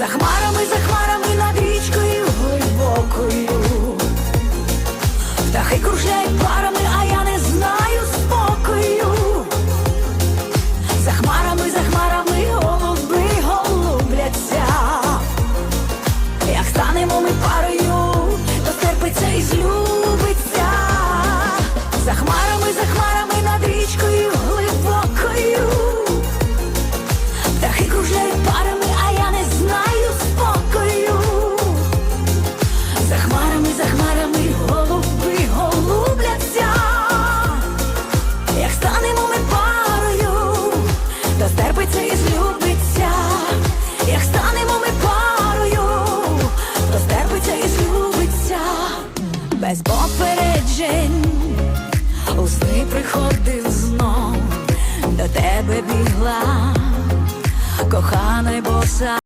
за хмарами, за хмарами. без попереджень, у сни приходив знов, до тебе бігла, коханий боса.